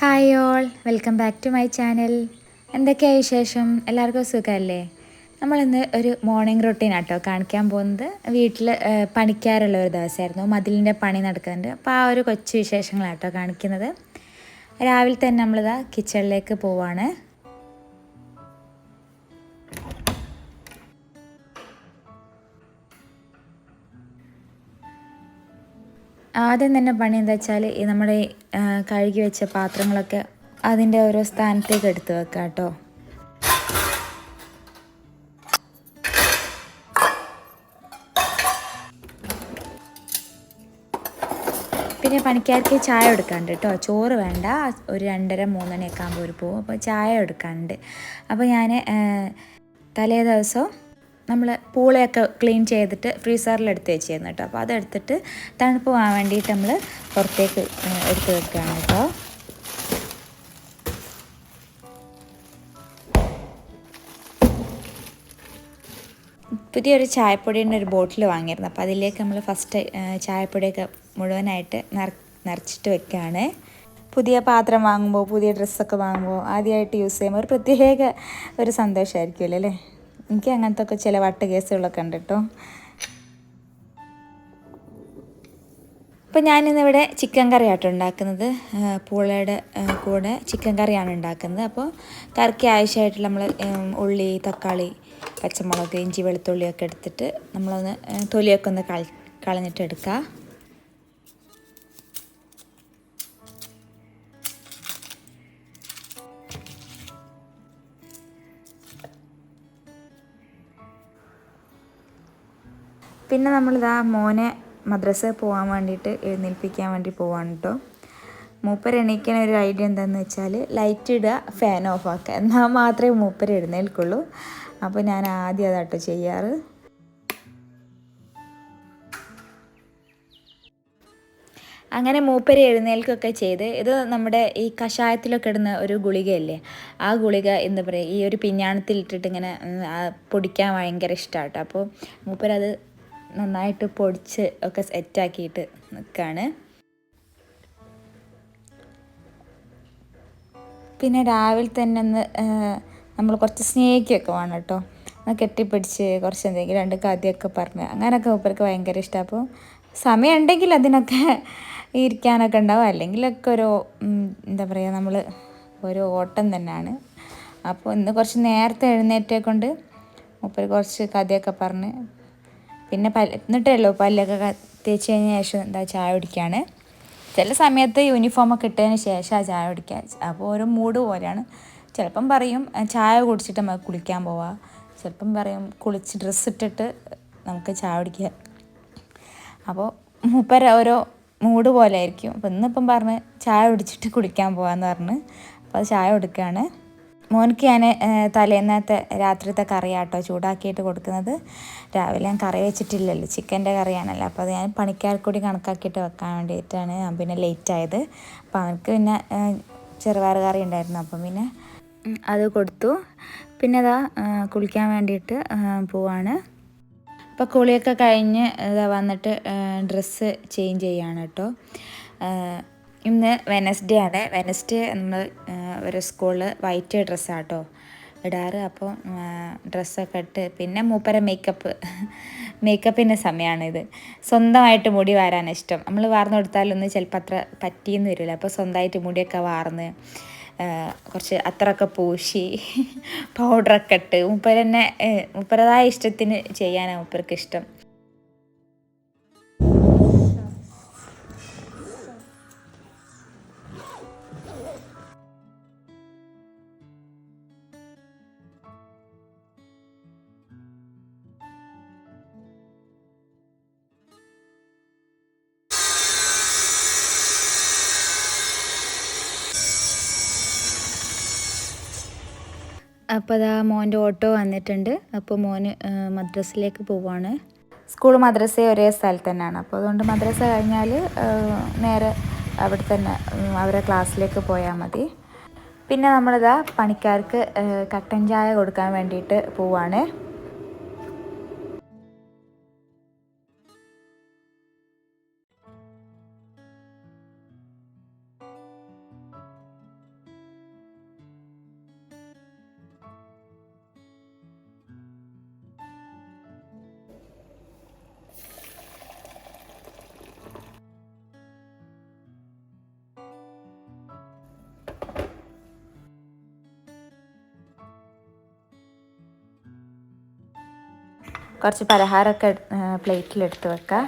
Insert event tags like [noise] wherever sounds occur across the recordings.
Hi all welcome back to my channel എന്തൊക്കെയാണ് വിശേഷം? എല്ലാവർക്കും സുഖമല്ലേ നമ്മളിന്ന് ഒരു മോർണിംഗ് റൊട്ടീൻ ആട്ടോ കാണിക്കാൻ പോകുന്നത്. വീട്ടിൽ പണിക്കാറുള്ള ഒരു ദിവസമായിരുന്നു. മതിലിന്റെ പണി നടക്കുന്നുണ്ട്. അപ്പോൾ ആ ഒരു കൊച്ചു വിശേഷങ്ങളാട്ടോ കാണിക്കുന്നത്. രാവിലെ തന്നെ നമ്മളിതാ കിച്ചണിലേക്ക് പോവാണ്. ആദ്യം തന്നെ പണി എന്താ വെച്ചാൽ നമ്മുടെ കഴുകി വെച്ച പാത്രങ്ങളൊക്കെ അതിന്റെ ഓരോ സ്ഥാനത്തേക്ക് എടുത്ത് വെക്കാം കേട്ടോ പിന്നെ പണിക്കാർക്ക് ചായ എടുക്കാണ്ട് കേട്ടോ ചോറ് വേണ്ട. ഒരു രണ്ടര മൂന്നണിയൊക്കെ ആകുമ്പോൾ ഒരു പോകും. അപ്പോൾ ചായ എടുക്കാണ്ട് അപ്പോൾ ഞാൻ തലേ ദിവസം നമ്മൾ പൂളയൊക്കെ ക്ലീൻ ചെയ്തിട്ട് ഫ്രീസറിൽ എടുത്ത് വെച്ചിരുന്നു കേട്ടോ. അപ്പോൾ അതെടുത്തിട്ട് തണുപ്പ് പോകാൻ വേണ്ടിയിട്ട് നമ്മൾ പുറത്തേക്ക് എടുത്ത് വെക്കുകയാണ് കേട്ടോ. പുതിയൊരു ചായപ്പൊടിയുടെ ഒരു ബോട്ടിൽ വാങ്ങിയിരുന്നു. അപ്പോൾ അതിലേക്ക് നമ്മൾ ഫസ്റ്റ് ചായപ്പൊടിയൊക്കെ മുഴുവനായിട്ട് നിറ നിറച്ചിട്ട് വെക്കുകയാണ്. പുതിയ പാത്രം വാങ്ങുമ്പോൾ പുതിയ ഡ്രസ്സൊക്കെ വാങ്ങുമ്പോൾ ആദ്യമായിട്ട് യൂസ് ചെയ്യുമ്പോൾ ഒരു പ്രത്യേക ഒരു സന്തോഷമായിരിക്കുമല്ലോ അല്ലേ? എനിക്ക് അങ്ങനത്തെ ഒക്കെ ചില വട്ട് കേസുകളൊക്കെ ഉണ്ട് കേട്ടോ. അപ്പോൾ ഞാനിന്നിവിടെ ചിക്കൻ കറിയാട്ടോ ഉണ്ടാക്കുന്നത്. പൂളയുടെ കൂടെ ചിക്കൻ കറിയാണ് ഉണ്ടാക്കുന്നത്. അപ്പോൾ കറിക്ക് ആവശ്യമായിട്ടുള്ള നമ്മൾ ഉള്ളി തക്കാളി പച്ചമുളക് ഇഞ്ചി വെളുത്തുള്ളിയൊക്കെ എടുത്തിട്ട് നമ്മളൊന്ന് തൊലിയൊക്കെ ഒന്ന് കള കളഞ്ഞിട്ട് എടുക്കുക പിന്നെ നമ്മളിതാ മോനെ മദ്രസ പോകാൻ വേണ്ടിയിട്ട് എഴുന്നേൽപ്പിക്കാൻ വേണ്ടി പോവാണ് കേട്ടോ മൂപ്പർ എണീക്കണ ഒരു ഐഡിയ എന്താണെന്ന് വെച്ചാൽ ലൈറ്റ് ഇടുക ഫാൻ ഓഫ് ആക്കുക. എന്നാൽ മാത്രമേ മൂപ്പർ എഴുന്നേൽക്കുള്ളൂ. അപ്പോൾ ഞാൻ ആദ്യം അതാട്ടോ ചെയ്യാറ്. അങ്ങനെ മൂപ്പര് എഴുന്നേൽക്കൊക്കെ ചെയ്ത് ഇത് നമ്മുടെ ഈ കഷായത്തിലൊക്കെ ഇടുന്ന ഒരു ഗുളികയല്ലേ ആ ഗുളിക എന്താ പറയുക ഈ ഒരു പിഞ്ഞാണത്തിൽ ഇട്ടിട്ട് ഇങ്ങനെ പൊടിക്കാൻ ഭയങ്കര ഇഷ്ടമാട്ടോ അപ്പോൾ മൂപ്പരത് നന്നായിട്ട് പൊടിച്ച് ഒക്കെ സെറ്റാക്കിയിട്ട് നിൽക്കുകയാണ് പിന്നെ രാവിലെ തന്നെ ഒന്ന് നമ്മൾ കുറച്ച് സ്നേഹിക്കുകയൊക്കെ വേണം കേട്ടോ. കെട്ടിപ്പിടിച്ച് കുറച്ച് എന്തെങ്കിലും രണ്ട് കഥയൊക്കെ പറഞ്ഞ്. അങ്ങനെയൊക്കെ മൂപ്പർക്ക് ഭയങ്കര ഇഷ്ടം. അപ്പോൾ സമയം ഉണ്ടെങ്കിൽ അതിനൊക്കെ ഇരിക്കാനൊക്കെ ഉണ്ടാവും. അല്ലെങ്കിലൊക്കെ ഒരു എന്താ പറയുക നമ്മൾ ഒരു ഓട്ടം തന്നെയാണ്. അപ്പോൾ ഇന്ന് കുറച്ച് നേരത്തെ എഴുന്നേറ്റേ കൊണ്ട് മൂപ്പർ കുറച്ച് കഥയൊക്കെ പറഞ്ഞ് പിന്നെ പല്ല് എന്നിട്ടല്ലോ പല്ലൊക്കെ തേച്ച് കഴിഞ്ഞ ശേഷം എന്താ ചായ കുടിക്കുകയാണ് ചില സമയത്ത് യൂണിഫോമൊക്കെ ഇട്ടതിന് ശേഷമാണ് ചായ കുടിക്കുക അപ്പോൾ ഓരോ മൂഡ് പോലെയാണ്. ചിലപ്പം പറയും ചായ കുടിച്ചിട്ട് നമുക്ക് കുളിക്കാൻ പോവാം. ചിലപ്പം പറയും കുളിച്ച് ഡ്രസ്സ് ഇട്ടിട്ട് നമുക്ക് ചായ കുടിക്കുക അപ്പോൾ മൂപ്പര ഓരോ മൂഡ് പോലെ ആയിരിക്കും. അപ്പം ഇന്നിപ്പം പറഞ്ഞ് ചായ കുടിച്ചിട്ട് കുളിക്കാൻ പോകാമെന്ന് പറഞ്ഞ്. അപ്പോൾ അത് ചായ കൊടുക്കുകയാണ് മോനിക്ക് ഞാൻ തലേന്നത്തെ രാത്രിത്തെ കറിയാട്ടോ ചൂടാക്കിയിട്ട് കൊടുക്കുന്നത്. രാവിലെ ഞാൻ കറി വെച്ചിട്ടില്ലല്ലോ ചിക്കന്റെ കറിയാണല്ലോ. അപ്പോൾ അത് ഞാൻ പണിക്കാർക്കൂടി കണക്കാക്കിയിട്ട് വെക്കാൻ വേണ്ടിയിട്ടാണ് ഞാൻ പിന്നെ ലേറ്റ് ആയത് അപ്പോൾ അവനക്ക് പിന്നെ ചെറുപയർ കറി ഉണ്ടായിരുന്നു. അപ്പം പിന്നെ അത് കൊടുത്തു. പിന്നെ അതാ കുളിക്കാൻ വേണ്ടിയിട്ട് പോവാണ്. അപ്പോൾ കുളിയൊക്കെ കഴിഞ്ഞ് വന്നിട്ട് ഡ്രസ്സ് ചേഞ്ച് ചെയ്യാണ് കേട്ടോ. ഇന്ന് വെനസ്ഡേ ആണ്. വെനസ്ഡേ നമ്മൾ ഒരു സ്കൂളിൽ വൈറ്റ് ഡ്രസ്സാണ് കേട്ടോ ഇടാറ്. അപ്പോൾ ഡ്രസ്സൊക്കെ ഇട്ട് പിന്നെ മൂപ്പര മേക്കപ്പ് മേക്കപ്പിന്റെ സമയമാണിത് സ്വന്തമായിട്ട് മുടി വാരാൻ ഇഷ്ടം. നമ്മൾ വാർന്നു കൊടുത്താലൊന്നും ചിലപ്പോൾ അത്ര പറ്റിയെന്ന് വരില്ല. അപ്പോൾ സ്വന്തമായിട്ട് മുടിയൊക്കെ വാർന്ന് കുറച്ച് അത്രയൊക്കെ പൂശി [laughs] പൗഡറൊക്കെ ഇട്ട്. മൂപ്പരെന്നെ മൂപ്പരതായ ഇഷ്ടത്തിന് ചെയ്യാനാണ് മൂപ്പർക്ക് ഇഷ്ടം. അപ്പോൾ അതാ മോന്റെ ഓട്ടോ വന്നിട്ടുണ്ട്. അപ്പോൾ മോന് മദ്രസയിലേക്ക് പോവാണ്. സ്കൂൾ മദ്രസ ഒരേ സ്ഥലത്ത് തന്നെയാണ് അപ്പോൾ അതുകൊണ്ട് മദ്രസ കഴിഞ്ഞാൽ നേരെ അവിടെ തന്നെ അവരെ ക്ലാസ്സിലേക്ക് പോയാൽ മതി. പിന്നെ നമ്മളിതാ പണിക്കാർക്ക് കട്ടൻ ചായ കൊടുക്കാൻ വേണ്ടിയിട്ട് പോവാണ്. കുറച്ച് പലഹാരമൊക്കെ പ്ലേറ്റിലെടുത്ത് വെക്കാം.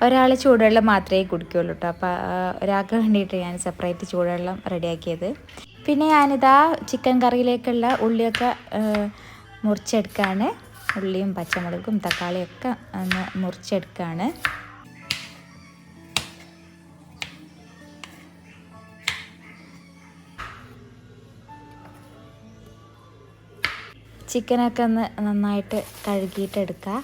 ഒരാൾ ചൂടുവെള്ളം മാത്രമേ കുടിക്കുകയുള്ളൂ കേട്ടോ അപ്പോൾ ഒരാൾക്ക് വേണ്ടിയിട്ട് ഞാൻ സെപ്പറേറ്റ് ചൂടുവെള്ളം റെഡിയാക്കിയത്. പിന്നെ ഞാനിതാ ചിക്കൻ കറിയിലേക്കുള്ള ഉള്ളിയൊക്കെ മുറിച്ചെടുക്കുകയാണ് ഉള്ളിയും പച്ചമുളകും തക്കാളിയൊക്കെ ഒന്ന് മുറിച്ചെടുക്കുകയാണ് ചിക്കനൊക്കെ ഒന്ന് നന്നായിട്ട് കഴുകിയിട്ടെടുക്കുക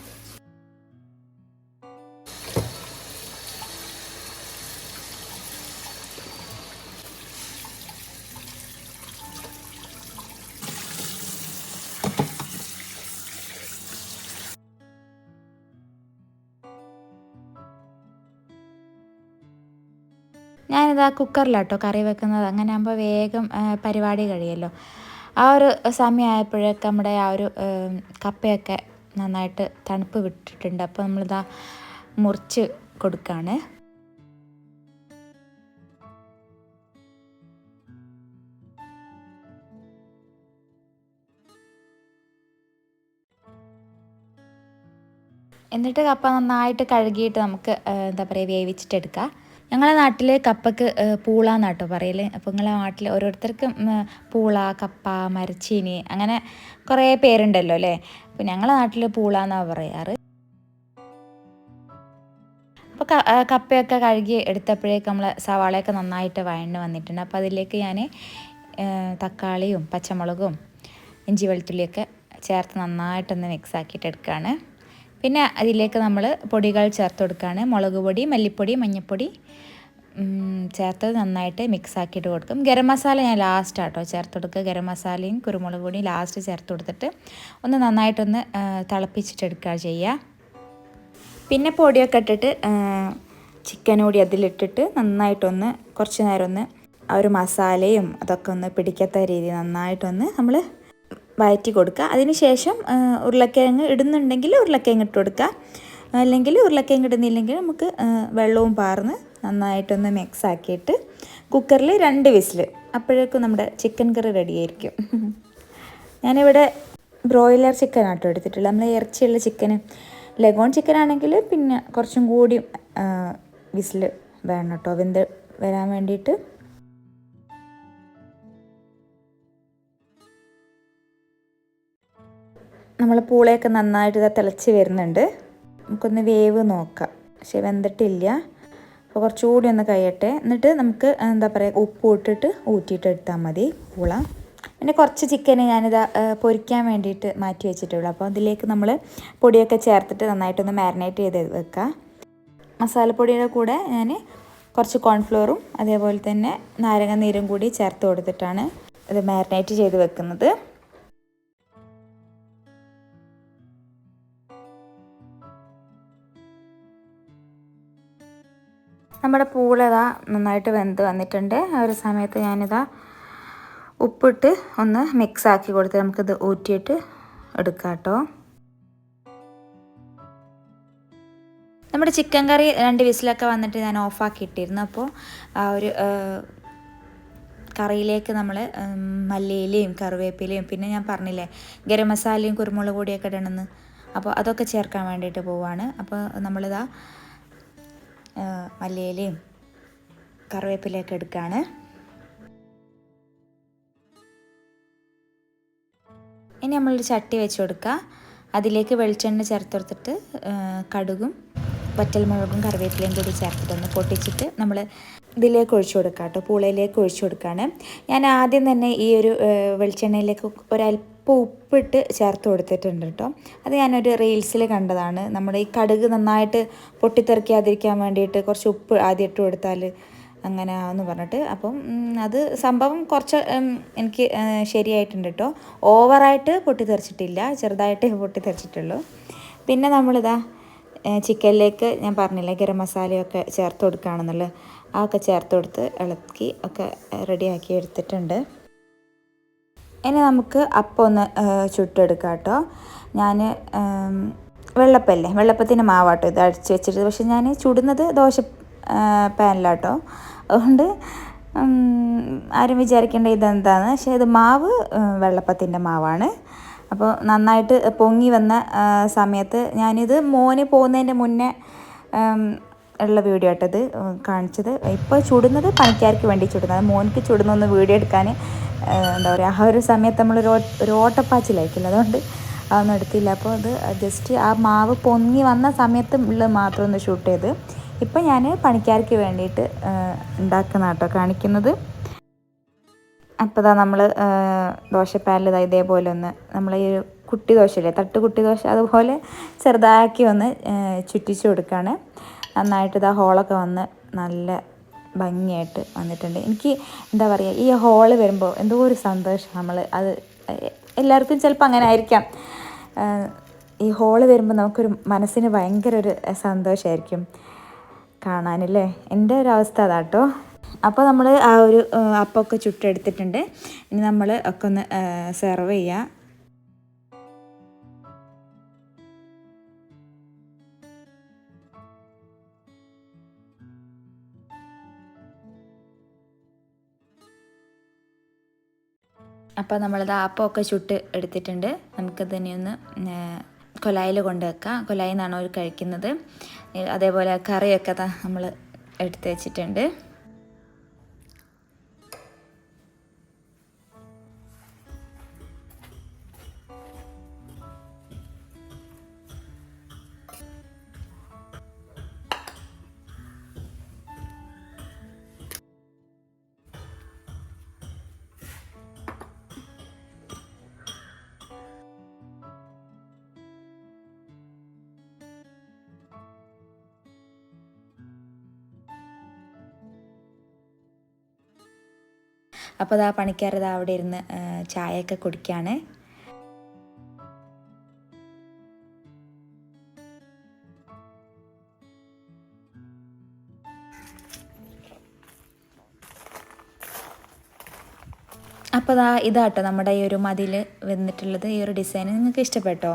ഞാനിതാ കുക്കറിലാട്ടോ കറി വെക്കുന്നത്. അങ്ങനെ ആകുമ്പോൾ വേഗം പരിപാടി കഴിയുമല്ലോ ആ ഒരു സമയമായപ്പോഴൊക്കെ നമ്മുടെ ആ ഒരു കപ്പയൊക്കെ നന്നായിട്ട് തണുപ്പ് വിട്ടിട്ടുണ്ട്. അപ്പോൾ നമ്മളിതാ മുറിച്ച് കൊടുക്കുകയാണ് എന്നിട്ട് കപ്പ നന്നായിട്ട് കഴുകിയിട്ട് നമുക്ക് എന്താ പറയുക വേവിച്ചിട്ടെടുക്കാം. ഞങ്ങളുടെ നാട്ടിൽ കപ്പക്ക് പൂള എന്നാട്ടോ പറയല്ലേ അപ്പോൾ നിങ്ങളെ നാട്ടിൽ ഓരോരുത്തർക്കും പൂള കപ്പ മരച്ചീനി അങ്ങനെ കുറേ പേരുണ്ടല്ലോ അല്ലേ അപ്പോൾ ഞങ്ങളെ നാട്ടിൽ പൂള എന്നാണ് പറയാറ് അപ്പോൾ കപ്പയൊക്കെ കഴുകി എടുത്തപ്പോഴേക്ക് നമ്മൾ സവാളയൊക്കെ നന്നായിട്ട് വഴണ്ട് വന്നിട്ടുണ്ട്. അപ്പോൾ അതിലേക്ക് ഞാൻ തക്കാളിയും പച്ചമുളകും ഇഞ്ചി വെളുത്തുള്ളിയൊക്കെ ചേർത്ത് നന്നായിട്ടൊന്ന് മിക്സ് ആക്കിയിട്ട് എടുക്കുകയാണ് പിന്നെ അതിലേക്ക് നമ്മൾ പൊടികൾ ചേർത്ത് കൊടുക്കുകയാണ് മുളക് പൊടി മല്ലിപ്പൊടി മഞ്ഞൾപ്പൊടി ചേർത്ത് നന്നായിട്ട് മിക്സ് ആക്കിയിട്ട് കൊടുക്കും. ഗരം മസാല ഞാൻ ലാസ്റ്റ് ആട്ടോ ചേർത്ത് കൊടുക്കുക. ഗരം മസാലയും കുരുമുളക് പൊടിയും ലാസ്റ്റ് ചേർത്ത് കൊടുത്തിട്ട് ഒന്ന് നന്നായിട്ടൊന്ന് തിളപ്പിച്ചിട്ടെടുക്കുക ചെയ്യുക. പിന്നെ പൊടിയൊക്കെ ഇട്ടിട്ട് ചിക്കൻ കൂടി അതിലിട്ടിട്ട് നന്നായിട്ടൊന്ന് കുറച്ച് നേരം ഒന്ന് ആ ഒരു മസാലയും അതൊക്കെ ഒന്ന് പിടിക്കാത്ത രീതി നന്നായിട്ടൊന്ന് നമ്മൾ വയറ്റി കൊടുക്കുക അതിനുശേഷം ഉരുളക്കിഴങ്ങ് ഇടുന്നുണ്ടെങ്കിൽ ഉരുളക്കിഴങ്ങ് ഇട്ട് കൊടുക്കുക. അല്ലെങ്കിൽ ഉരുളക്കിഴങ്ങ് ഇടുന്നില്ലെങ്കിൽ നമുക്ക് വെള്ളവും പാർന്ന് നന്നായിട്ടൊന്ന് മിക്സ് ആക്കിയിട്ട് കുക്കറിൽ രണ്ട് വിസിൽ. അപ്പോഴേക്കും നമ്മുടെ ചിക്കൻ കറി റെഡിയായിരിക്കും ഞാനിവിടെ ബ്രോയിലർ ചിക്കൻ ആട്ടോ എടുത്തിട്ടുള്ളത്. നമ്മൾ ഇറച്ചിയുള്ള ചിക്കൻ ലഗോൺ ചിക്കൻ ആണെങ്കിൽ പിന്നെ കുറച്ചും കൂടി വിസിൽ വേണം കേട്ടോ. വെന്ത് വരാൻ വേണ്ടിയിട്ട്. നമ്മൾ പൂളയൊക്കെ നന്നായിട്ട് ഇതാ തിളച്ച് വരുന്നുണ്ട്. നമുക്കൊന്ന് വേവ് നോക്കാം. പക്ഷെ വെന്തിട്ടില്ല. അപ്പോൾ കുറച്ചുകൂടി ഒന്ന് കഴിയട്ടെ. എന്നിട്ട് നമുക്ക് എന്താ പറയുക ഉപ്പ് ഇട്ടിട്ട് ഊറ്റിയിട്ട് എടുത്താൽ മതി പൂള. പിന്നെ കുറച്ച് ചിക്കന് ഞാനിത് പൊരിക്കാൻ വേണ്ടിയിട്ട് മാറ്റി വെച്ചിട്ടുള്ളൂ. അപ്പോൾ അതിലേക്ക് നമ്മൾ പൊടിയൊക്കെ ചേർത്തിട്ട് നന്നായിട്ടൊന്ന് മാരിനേറ്റ് ചെയ്ത് വെക്കുക മസാലപ്പൊടിയുടെ കൂടെ ഞാൻ കുറച്ച് കോൺഫ്ലോറും അതേപോലെ തന്നെ നാരങ്ങ നീരും കൂടി ചേർത്ത് കൊടുത്തിട്ടാണ് ഇത് മാരിനേറ്റ് ചെയ്ത് വെക്കുന്നത്. നമ്മുടെ പൂളിതാ നന്നായിട്ട് വെന്ത് വന്നിട്ടുണ്ട്. ആ ഒരു സമയത്ത് ഞാനിതാ ഉപ്പിട്ട് ഒന്ന് മിക്സ് ആക്കി കൊടുത്ത് നമുക്കിത് ഊറ്റിയിട്ട് എടുക്കാം കേട്ടോ നമ്മുടെ ചിക്കൻ കറി രണ്ട് വിസിലൊക്കെ വന്നിട്ട് ഞാൻ ഓഫാക്കി ഇട്ടിരുന്നു. അപ്പോൾ ആ ഒരു കറിയിലേക്ക് നമ്മൾ മല്ലിയിലയും കറിവേപ്പിലയും പിന്നെ ഞാൻ പറഞ്ഞില്ലേ ഗരം മസാലയും കുരുമുളക് പൊടിയൊക്കെ ഇടണമെന്ന്. അപ്പോൾ അതൊക്കെ ചേർക്കാൻ വേണ്ടിയിട്ട് പോവാണ്. അപ്പോൾ നമ്മളിതാ മല്ലിയിലയും കറിവേപ്പിലയൊക്കെ എടുക്കുകയാണ് ഇനി നമ്മളൊരു ചട്ടി വെച്ച് കൊടുക്കുക. അതിലേക്ക് വെളിച്ചെണ്ണ ചേർത്ത് കൊടുത്തിട്ട് കടുകും വറ്റൽമുളകും കറിവേപ്പിലയും കൂടി ചേർത്തിട്ടൊന്ന് പൊട്ടിച്ചിട്ട് നമ്മൾ ഇതിലേക്ക് ഒഴിച്ചു കൊടുക്കുക കേട്ടോ. പൂളയിലേക്ക് ഒഴിച്ചു കൊടുക്കുകയാണ്. ഞാൻ ആദ്യം തന്നെ ഈ ഒരു വെളിച്ചെണ്ണയിലേക്ക് ഒരല്പം അല്പം ഉപ്പിട്ട് ചേർത്ത് കൊടുത്തിട്ടുണ്ട് കേട്ടോ അത് ഞാനൊരു റീൽസിൽ കണ്ടതാണ്. നമ്മുടെ ഈ കടുക് നന്നായിട്ട് പൊട്ടിത്തെറിക്കാതിരിക്കാൻ വേണ്ടിയിട്ട് കുറച്ച് ഉപ്പ് ആദ്യം ഇട്ട് കൊടുത്താൽ അങ്ങനെ എന്ന് പറഞ്ഞിട്ട്. അപ്പം അത് സംഭവം കുറച്ച് എനിക്ക് ശരിയായിട്ടുണ്ട് കേട്ടോ ഓവറായിട്ട് പൊട്ടിത്തെറിച്ചിട്ടില്ല. ചെറുതായിട്ട് പൊട്ടിത്തെറിച്ചിട്ടുള്ളൂ. പിന്നെ നമ്മളിതാ ചിക്കനിലേക്ക് ഞാൻ പറഞ്ഞില്ല ഗരം മസാലയൊക്കെ ചേർത്ത് കൊടുക്കുകയാണെന്നുള്ളത് അതൊക്കെ ചേർത്ത് കൊടുത്ത് ഇളക്കി ഒക്കെ റെഡിയാക്കി എടുത്തിട്ടുണ്ട്. ഇനി നമുക്ക് അപ്പം ഒന്ന് ചുട്ടെടുക്കാം കേട്ടോ. ഞാൻ വെള്ളപ്പല്ലേ? വെള്ളപ്പത്തിന്റെ മാവാട്ടോ ഇത് അടിച്ച് വെച്ചിട്ട് പക്ഷെ ഞാൻ ചുടുന്നത് ദോശ പാനിലാട്ടോ. അതുകൊണ്ട് ആരും വിചാരിക്കേണ്ട ഇതെന്താണ്. പക്ഷേ ഇത് മാവ് വെള്ളപ്പത്തിന്റെ മാവാണ്. അപ്പോൾ നന്നായിട്ട് പൊങ്ങി വന്ന സമയത്ത് ഞാനിത് മോന് പോകുന്നതിന്റെ മുന്നേ ഉള്ള വീഡിയോ ആട്ടത് കാണിച്ചത്. ഇപ്പോൾ ചുടുന്നത് പണിക്കാർക്ക് വേണ്ടി ചുടുന്നത്. മോനിക്ക് ചുടുന്നൊന്ന് വീഡിയോ എടുക്കാൻ എന്താ പറയുക ആ ഒരു സമയത്ത് നമ്മൾ ഒരു ഓട്ടപ്പാച്ചിലായിരിക്കില്ല അതുകൊണ്ട് അതൊന്നും എടുത്തില്ല. അപ്പോൾ അത് ജസ്റ്റ് ആ മാവ് പൊങ്ങി വന്ന സമയത്ത് ഉള്ളത് മാത്രം ഒന്ന് ഷൂട്ട് ചെയ്ത് ഇപ്പം ഞാൻ പണിക്കാർക്ക് വേണ്ടിയിട്ട് ഉണ്ടാക്കുന്ന കേട്ടോ കാണിക്കുന്നത്. അപ്പോൾ ഇതാ നമ്മൾ ദോശപ്പാനിൽ ഇതാ ഇതേപോലെ ഒന്ന് നമ്മൾ ഈ കുട്ടി ദോശയില്ലേ തട്ട് കുട്ടി ദോശ അതുപോലെ ചെറുതാക്കി ഒന്ന് ചുറ്റിച്ചു കൊടുക്കുകയാണ് നന്നായിട്ട് ഇതാ ഹോളൊക്കെ വന്ന് നല്ല ഭംഗിയായിട്ട് വന്നിട്ടുണ്ട്. എനിക്ക് എന്താ പറയുക ഈ ഹോൾ വരുമ്പോൾ എന്തോ ഒരു സന്തോഷം നമ്മൾ അത് എല്ലാവർക്കും ചിലപ്പോൾ അങ്ങനെ ആയിരിക്കാം. ഈ ഹോൾ വരുമ്പോൾ നമുക്കൊരു മനസ്സിന് ഭയങ്കര ഒരു സന്തോഷമായിരിക്കും കാണാനല്ലേ? എന്റെ ഒരു അവസ്ഥ അതാട്ടോ. അപ്പോൾ നമ്മൾ ആ ഒരു അപ്പമൊക്കെ ചുട്ടെടുത്തിട്ടുണ്ട്. ഇനി നമ്മൾ ഒക്കെ ഒന്ന് സെർവ് ചെയ്യുക അപ്പോൾ നമ്മളത് ആപ്പമൊക്കെ ചുട്ട് എടുത്തിട്ടുണ്ട്. നമുക്ക് ഇനി ഒന്ന് കൊലായിൽ കൊണ്ട് വെക്കാം കൊലായിൽ നിന്നാണ് അവർ കഴിക്കുന്നത് അതേപോലെ കറിയൊക്കെ നമ്മൾ എടുത്ത് വെച്ചിട്ടുണ്ട്. അപ്പോൾ അതാ പണിക്കാരത് അവിടെ ഇരുന്ന് ചായയൊക്കെ കുടിക്കുകയാണ് അപ്പോൾ ഇതാ ഇതാട്ടോ നമ്മുടെ ഈ ഒരു മതിൽ വന്നിട്ടുള്ളത് ഈ ഒരു ഡിസൈൻ നിങ്ങൾക്ക് ഇഷ്ടപ്പെട്ടോ?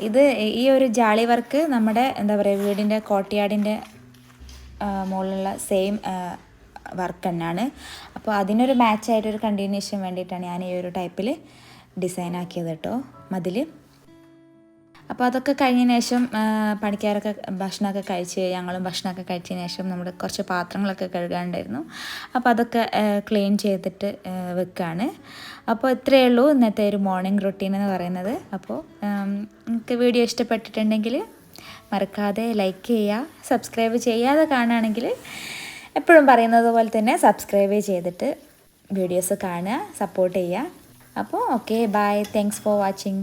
ഇത് ഈ ഒരു ജാളി വർക്ക് നമ്മുടെ എന്താ പറയുക വീടിന്റെ കോട്ടയാടിന്റെ മുകളിലുള്ള സെയിം വർക്ക് തന്നെയാണ്. അപ്പോൾ അതിനൊരു മാച്ചായിട്ടൊരു കണ്ടിന്യൂഷൻ വേണ്ടിയിട്ടാണ് ഞാൻ ഈ ഒരു ടൈപ്പിൽ ഡിസൈൻ ആക്കിയത് കേട്ടോ മതിൽ അപ്പോൾ അതൊക്കെ കഴിഞ്ഞതിന് ശേഷം പണിക്കാരൊക്കെ ഭക്ഷണമൊക്കെ കഴിച്ച് ഞങ്ങളും ഭക്ഷണമൊക്കെ കഴിച്ചതിന് ശേഷം നമ്മൾ കുറച്ച് പാത്രങ്ങളൊക്കെ കഴുകാനുണ്ടായിരുന്നു. അപ്പോൾ അതൊക്കെ ക്ലീൻ ചെയ്തിട്ട് വെക്കുകയാണ് അപ്പോൾ ഇത്രയേ ഉള്ളൂ ഇന്നത്തെ ഒരു മോർണിംഗ് റൊട്ടീൻ എന്ന് പറയുന്നത്. അപ്പോൾ നിങ്ങൾക്ക് വീഡിയോ ഇഷ്ടപ്പെട്ടിട്ടുണ്ടെങ്കിൽ മറക്കാതെ ലൈക്ക് ചെയ്യുക സബ്സ്ക്രൈബ് ചെയ്യാതെ കാണുകയാണെങ്കിൽ എപ്പോഴും പറയുന്നത് പോലെ തന്നെ സബ്സ്ക്രൈബ് ചെയ്തിട്ട് വീഡിയോസ് കാണുക സപ്പോർട്ട് ചെയ്യുക. അപ്പോൾ okay bye thanks for watching